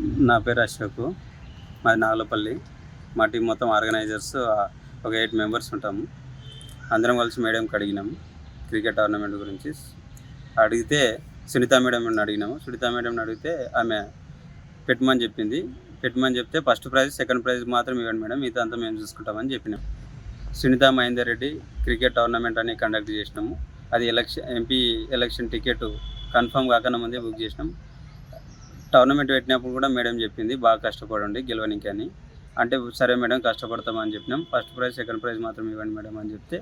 నా పేరు అశోక్. మాది నాగలపల్లి. మా టీం మొత్తం ఆర్గనైజర్స్ ఒక ఎయిట్ మెంబర్స్ ఉంటాము. అందరం కలిసి మేడంకి అడిగినాము క్రికెట్ టోర్నమెంట్ గురించి. అడిగితే సునీత మేడంని అడిగినాము. సునీత మేడంని అడిగితే ఆమె పెట్టమని చెప్పింది. పెట్టమని చెప్తే ఫస్ట్ ప్రైజ్ సెకండ్ ప్రైజ్ మాత్రం ఇవ్వండి మేడం. మిగతా అంతా మేము చూసుకుంటామని చెప్పినాం. సునీత మహేందర్ రెడ్డి క్రికెట్ టోర్నమెంట్ అని కండక్ట్ చేసినాము. అది election MP election ticket confirm కాకుండా ముందే బుక్ చేసినాం. టోర్నమెంట్ పెట్టినప్పుడు కూడా మేడం చెప్పింది బాగా కష్టపడండి గెలవనికి అని. అంటే సరే మేడం కష్టపడతామని చెప్పినాం. ఫస్ట్ ప్రైజ్ సెకండ్ ప్రైజ్ మాత్రం ఇవ్వండి మేడం అని చెప్తే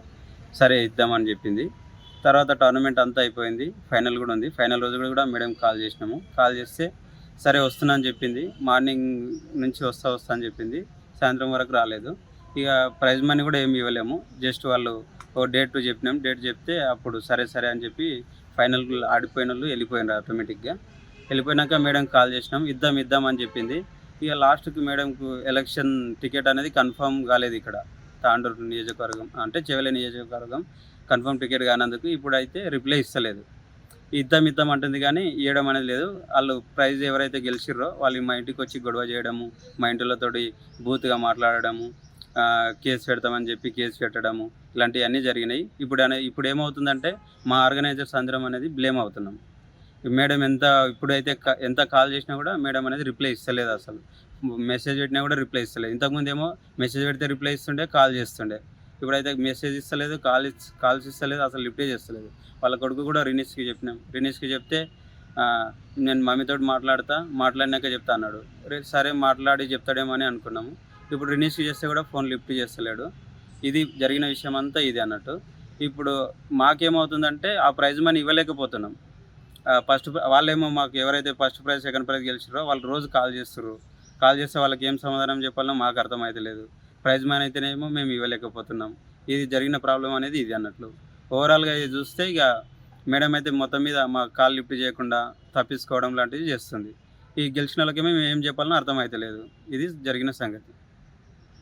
సరే ఇద్దామని చెప్పింది. తర్వాత టోర్నమెంట్ అంతా అయిపోయింది ఫైనల్ కూడా ఉంది. ఫైనల్ రోజు కూడా మేడం కాల్ చేసినాము. కాల్ చేస్తే సరే వస్తున్నా అని చెప్పింది. మార్నింగ్ నుంచి వస్తా వస్తా అని చెప్పింది. సాయంత్రం వరకు రాలేదు. ఇక ప్రైజ్ మనీ కూడా ఏమి ఇవ్వలేము. జస్ట్ వాళ్ళు ఓ డేట్ చెప్పినాం. డేట్ చెప్తే అప్పుడు సరే సరే అని చెప్పి ఫైనల్ ఆడిపోయిన వాళ్ళు వెళ్ళిపోయినారు ఆటోమేటిక్గా. వెళ్ళిపోయినాక మేడం కాల్ చేసినాం ఇద్దాం ఇద్దాం అని చెప్పింది. ఇక లాస్ట్కి మేడంకు ఎలక్షన్ టికెట్ అనేది కన్ఫర్మ్ కాలేదు ఇక్కడ తాండూరు నియోజకవర్గం అంటే చెవెల నియోజకవర్గం కన్ఫర్మ్ టికెట్ కానందుకు ఇప్పుడైతే రిప్లై ఇస్తలేదు. ఇద్దాం ఇద్దాం అంటుంది కానీ ఇవ్వడం అనేది లేదు. వాళ్ళు ప్రైజ్ ఎవరైతే గెలిచిర్రో వాళ్ళు మా ఇంటికి వచ్చి గొడవ చేయడము మా ఇంటిలతోటి బూత్గా మాట్లాడడము కేసు పెడతామని చెప్పి కేసు పెట్టడము ఇలాంటివన్నీ జరిగినాయి. ఇప్పుడు అనే ఇప్పుడు ఏమవుతుందంటే మా ఆర్గనైజర్స్ అందరం అనేది బ్లేమ్ అవుతున్నాం. మేడం ఎంత ఇప్పుడైతే క- ఎంత కాల్ చేసినా కూడా మేడం అనేది రిప్లై ఇస్తలేదు అసలు. మెసేజ్ పెట్టినా కూడా రిప్లై ఇస్తలేదు. ఇంతకుముందు ఏమో మెసేజ్ పెడితే రిప్లై ఇస్తుండే కాల్ చేస్తుండే. ఇప్పుడైతే మెసేజ్ ఇస్తలేదు కాల్ కాల్స్ ఇస్తలేదు అసలు రిప్లై చేస్తలేదు. వాళ్ళ కొడుకు కూడా రినీష్కి చెప్పినాం రినీష్కి చెప్తే నేను మమ్మీతో మాట్లాడతా మాట్లాడినాక చెప్తా అన్నాడు. సరే మాట్లాడి చెప్తాడేమో అని అనుకున్నాము. ఇప్పుడు రినీష్కి చేస్తే కూడా ఫోన్ లిఫ్ట్ చేస్తలేడు. ఇది జరిగిన విషయం అంతా ఇది అన్నట్టు. ఇప్పుడు మాకేమవుతుందంటే ఆ ప్రైజ్ మనీ ఇవ్వలేకపోతున్నాం. ఫస్ట్ వాళ్ళేమో మాకు ఎవరైతే ఫస్ట్ ప్రైజ్ సెకండ్ ప్రైజ్ గెలిచారో వాళ్ళు రోజు కాల్ చేస్తారు కాల్ చేస్తే వాళ్ళకి ఏం సమాధానం చెప్పాలో మాకు అర్థమైతలేదు ప్రైజ్ మ్యాన్ అయితేనేమో మేము ఇవ్వలేకపోతున్నాం. ఇది జరిగిన ప్రాబ్లం అనేది ఇది అన్నట్లు. ఓవరాల్గా ఇది చూస్తే ఇక మేడం అయితే మొత్తం మీద మా కాల్ లిఫ్ట్ చేయకుండా తప్పించుకోవడం లాంటివి చేస్తుంది. ఈ గెలిచిన వాళ్ళకి మేము ఏం చెప్పాలనో అర్థమైతలేదు ఇది జరిగిన సంగతి.